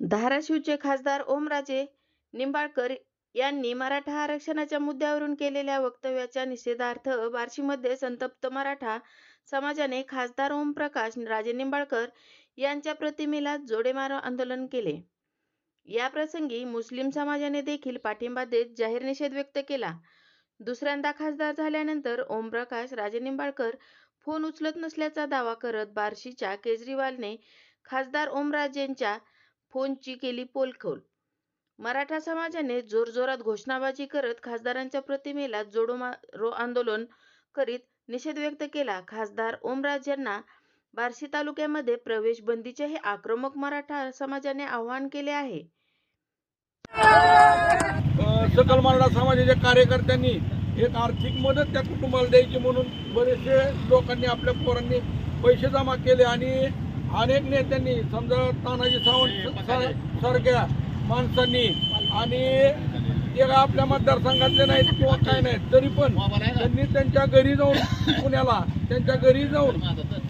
धाराशिवचे खासदार ओमराजे निंबाळकर यांनी मराठा आरक्षणाच्या मुद्द्यावरून केलेल्या वक्तव्याच्या निषेधार्थ बार्शीमध्ये संतप्त मराठा समाजाने खासदार ओमप्रकाश राजे निंबाळकर यांच्या प्रतिमेला जोडेमार आंदोलन केले. या प्रसंगी मुस्लिम समाजाने देखील पाठिंबा देत जाहीर निषेध व्यक्त केला. दुसऱ्यांदा खासदार झाल्यानंतर ओमप्रकाश राजे निंबाळकर फोन उचलत नसल्याचा दावा करत बार्शीच्या केजरीवालने खासदार ओमराजेंच्या फोनची केली पोलखोल. मराठा समाजाने जोरजोरात घोषणाबाजी करत खासदारांच्या प्रतिमेला जोडोमारो आंदोलन करीत निषेध व्यक्त केला. खासदार ओमराज यांना बार्शी तालुक्यामध्ये प्रवेश बंदीचे हे आक्रमक मराठा समाजाने आवाहन केले आहे. सकल मराठा समाजाच्या कार्यकर्त्यांनी एक आर्थिक मदत त्या कुटुंबाला द्यायची म्हणून बरेचसे लोकांनी आपल्या पोरांनी पैसे जमा केले आणि अनेक नेत्यांनी समजा तानाजी सावंत सारख्या माणसांनी आणि ते आपल्या मतदारसंघातले नाहीत किंवा काय नाहीत तरी पण त्यांनी त्यांच्या घरी जाऊन पुण्याला त्यांच्या घरी जाऊन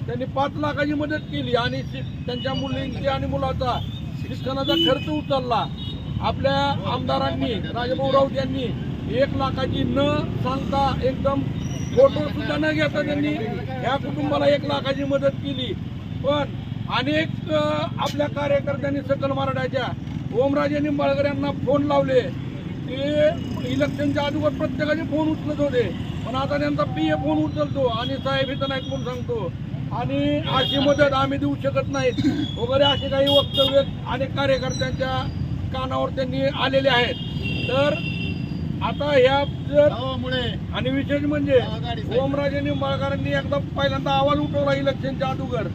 त्यांनी पाच लाखाची मदत केली आणि त्यांच्या मुलींची आणि मुलाचा शिक्षणाचा खर्च उचलला. आपल्या आमदारांनी राजभाऊ राऊत यांनी एक लाखाची न सांगता एकदम फोटो सुद्धा न घेता त्यांनी ह्या कुटुंबाला एक लाखाची मदत केली. पण अनेक आपल्या कार्यकर्त्यांनी सकल मराठाच्या ओमराजे निंबाळकर यांना फोन लावले. ते इलेक्शनच्या अगोदर प्रत्येकाचे फोन उचलत होते. पण आता त्यांचा पी ए फोन उचलतो आणि साहेब इथं नाहीत म्हणून सांगतो. आणि अशी मदत आम्ही देऊ शकत नाहीत. वगैरे असे काही वक्तव्य अनेक कार्यकर्त्यांच्या कानावर त्यांनी आलेले आहेत. तर आता ह्या जर आणि विशेष म्हणजे ओमराजे निंबाळकरांनी एकदा पहिल्यांदा आवाज उठवला इलेक्शनच्या अगोदर.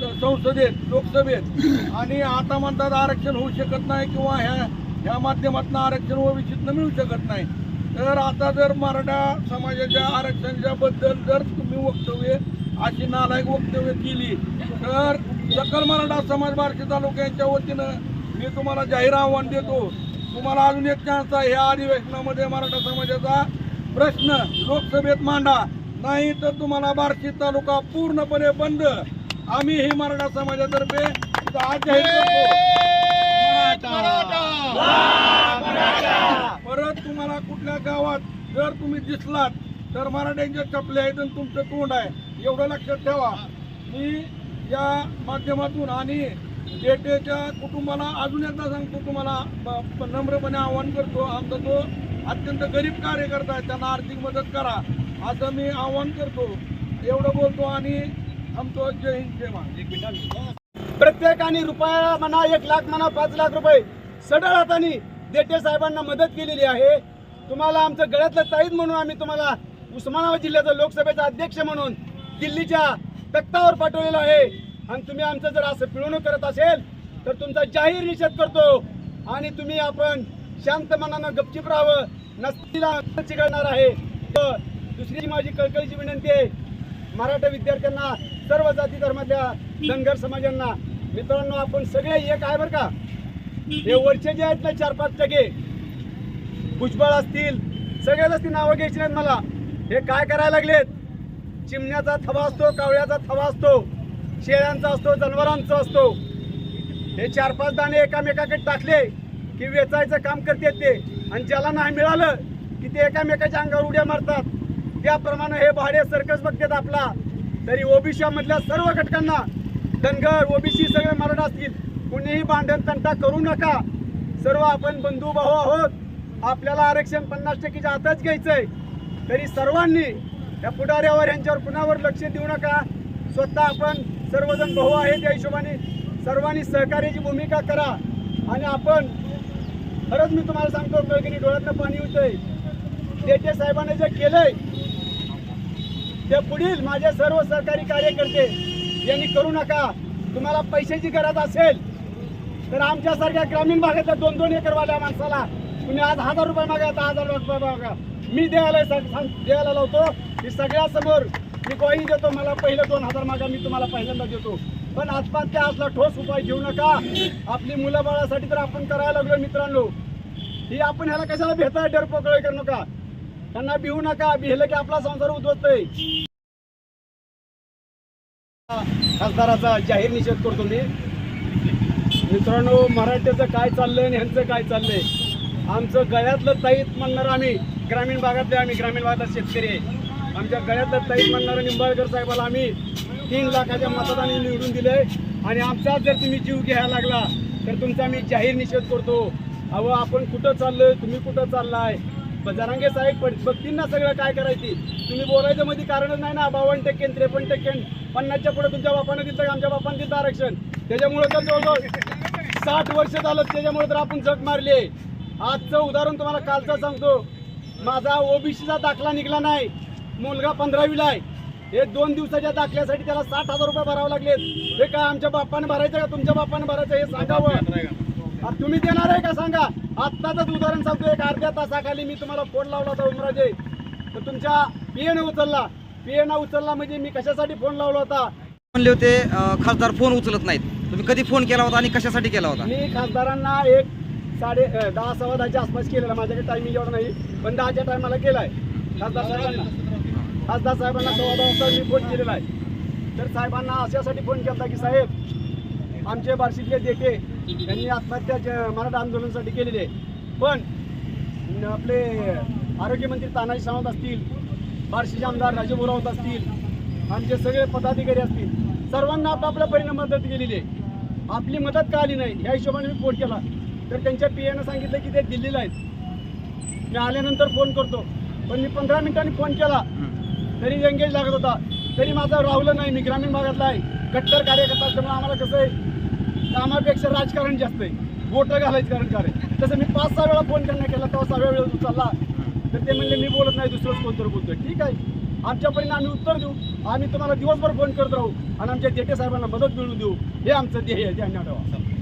संसदेत लोकसभेत. आणि आता म्हणतात आरक्षण होऊ शकत नाही किंवा ह्या ह्या माध्यमातून आरक्षण ओबीसीतनं मिळू शकत नाही. तर आता जर मराठा समाजाच्या आरक्षणाच्या बद्दल जर तुम्ही वक्तव्य अशी नालायक वक्तव्य केली तर सकल मराठा समाज बार्शी तालुक्यांच्या वतीनं मी तुम्हाला जाहीर आव्हान देतो. तुम्हाला अजून एक चान्स आहे ह्या अधिवेशनामध्ये मराठा समाजाचा प्रश्न लोकसभेत मांडा. नाही तर तुम्हाला बार्शी तालुका पूर्णपणे बंद. आम्ही ही मराठा समाजातर्फे परत तुम्हाला कुठल्या गावात जर तुम्ही दिसलात तर मराठ्यांच्या चपल्या आहेत आणि तुमचं तोंड आहे. एवढं लक्षात ठेवा. मी या माध्यमातून आणि जेटेच्या कुटुंबाला अजून एकदा सांगतो तुम्हाला नम्रपणे आवाहन करतो. आमचा तो अत्यंत गरीब कार्यकर्ता आहे त्यांना आर्थिक मदत करा. असं मी आवाहन करतो. एवढं बोलतो आणि थांबतो जय हिंद जय महाराज। प्रत्येकाने रुपया म्हणा एक लाख म्हणा पाच लाख रुपये सडळ हाताने देटे साहेबांना मदत केलेली आहे. तुम्हाला आमचं गळ्यातलं ताईद म्हणून आम्ही तुम्हाला उस्मानाबाद जिल्ह्याचा लोकसभेचा अध्यक्ष म्हणून दिल्लीच्या तख्तावर पाठवलेलं आहे. आणि तुम्ही आमचं जर असं पिळवणूक करत असेल तर तुमचा जाहीर निषेध करतो. आणि तुम्ही आपण शांत मनानं गपचिप राहावं. नसतीला चिघळणार आहे. तर दुसरी माझी कळकळीची विनंती आहे मराठा विद्यार्थ्यांना सर्व जाती धर्मातल्या धनगर समाजांना मित्रांनो आपण सगळे एक आहे बरं का? हे वरचे जे आहेत ना चार पाच टक्के भुजबळ असतील सगळ्यालाच ती नावं घ्यायची नाहीत मला. हे काय करायला लागलेत? चिमण्याचा थवा असतो कावळ्याचा थवा असतो शेळ्यांचा असतो जनावरांचा असतो. हे चार पाच दाणे एकामेकाकडे टाकले की वेचायचं काम करतात ते. आणि ज्याला नाही मिळालं की ते एकामेकाच्या अंगावर उड्या मारतात. त्याप्रमाणे हे भाडे सर्कस बघतात आपला. तरी ओबीसी मधल्या सर्व घटकांना धनगर ओबीसी सगळे मराठा असतील कुणीही भांडण तंटा करू नका. सर्व आपण बंधू भाऊ आहोत. आपल्याला आरक्षण पन्नास टक्केच्या आताच घ्यायचंय. तरी सर्वांनी या पुढाऱ्यावर यांच्यावर कुणावर लक्ष देऊ नका. स्वतः आपण सर्वजण भाऊ आहेत या हिशोबाने. सर्वांनी सहकार्याची भूमिका करा. आणि आपण खरंच मी तुम्हाला सांगतो कळकिनी डोळ्यातनं पाणी होतंय देते साहेबांनी जे केलंय ते पुढील माझे सर्व सरकारी कार्यकर्ते यांनी करू नका. तुम्हाला पैशाची गरज असेल तर आमच्यासारख्या ग्रामीण भागातल्या दोन दोन एकरवाल्या माणसाला तुम्ही आज हजार रुपये मागा आता हजार रुपये मागा. मी द्यायला द्यायला लावतो. की सगळ्यासमोर मी गोळी देतो मला पहिलं दोन हजार मागा मी तुम्हाला पहिल्यांदा देतो. पण आत्महत्या असला ठोस उपाय घेऊ नका. आपली मुलं बाळासाठी तर आपण करायला लागलो मित्रांनो. ही आपण ह्याला कशाला भेटाय डरपोकळ करू नका? त्यांना भिवू नका. भिलं की आपला संसार उद्ध्वस्तय खासदाराचा जाहीर निषेध करतो मी. मित्रांनो मराठ्याचं काय चाललंय आणि ह्यांचं काय चाललंय? आमचं गळ्यातलं ताईत म्हणणार आम्ही. ग्रामीण भागातले आम्ही ग्रामीण भागात शेतकरी आहे. आमच्या गळ्यातलं ताईत म्हणणारं निंबाळकर साहेबाला आम्ही तीन लाखाच्या मतदानाने निवडून दिलंय. आणि आमचा जर तुम्ही जीव घ्यायला लागला तर तुमचा मी जाहीर निषेध करतो. अहो आपण कुठं चाललोय? तुम्ही कुठं चाललाय? जरांगे साहेब पण बघतील ना सगळं काय करायची? तुम्ही बोलायचं मध्ये कारणच नाही ना? बावन्न टक्के त्रेपन्न टक्के पन्नासच्या पुढे तुमच्या बापानं दिलं का आमच्या बापानं दिलं आरक्षण. त्याच्यामुळे तर जवळजवळ साठ वर्ष झालं त्याच्यामुळे तर आपण जग मारले आजचं उदाहरण तुम्हाला कालचं सांगतो. माझा ओबीसीचा दाखला निघला नाही. मुलगा पंधरावीला आहे. हे दोन दिवसाच्या दाखल्यासाठी त्याला साठ हजार रुपये भरावे लागले हे काय आमच्या बापाने भरायचं का तुमच्या बापाने भरायचं हे सांगावं? तुम्ही देणार आहे का सांगा? आत्ताच उदाहरण सांगतो एक अर्ध्या तासाखाली मी तुम्हाला फोन लावला होता उमराजे. तर तुमच्या पीएनं उचलला. पीएनं उचलला म्हणजे मी कशासाठी फोन लावला होता? म्हणले होते खासदार फोन उचलत नाहीत. तुम्ही कधी फोन केला होता आणि कशासाठी केला होता? मी खासदारांना एक साडे दहा सव्वा दहाच्या आसपास केलेला. माझ्याकडे टायमिंग एवढं नाही. पण दहाच्या टायमाला केलाय. खासदार साहेबांना. खासदार साहेबांना सव्वा दहा वाजता मी फोन केलेला आहे. तर साहेबांना अशासाठी फोन केला की साहेब आमचे बार्शीतले देते त्यांनी आत्महत्या मराठा आंदोलनासाठी केलेली आहे. पण आपले आरोग्यमंत्री तानाजी सावंत असतील बार्शीचे आमदार राजू राऊत असतील आमचे सगळे पदाधिकारी असतील सर्वांना आपापल्या परिणाम मदत केलेली आहे. आपली मदत का आली नाही? ह्या हिशोबाने मी फोन केला. तर त्यांच्या पी एनं सांगितलं की ते दिल्लीला आहेत. मी आल्यानंतर फोन करतो. पण मी पंधरा मिनिटांनी फोन केला. तरी एंगेज लागत होता. तरी माझं राहुलं नाही. मी ग्रामीण भागातला आहे. कट्टर कार्यकर्ता असल्यामुळे आम्हाला कसं आहे? कामापेक्षा राजकारण जास्त आहे. बोटं घालायचं कारण कार्य तसं मी पाच सहा वेळा फोन त्यांना केला तेव्हा सहाव्या वेळेस उचलला तर ते म्हणले मी बोलत नाही दुसरंच कोणतरी बोलतोय. ठीक आहे. आमच्यापर्यंत आम्ही उत्तर देऊ. आम्ही तुम्हाला दिवसभर फोन करत राहू आणि आमच्या जेटे साहेबांना मदत मिळवून देऊ. हे आमचं ध्येय आहे ध्यान ठेवा.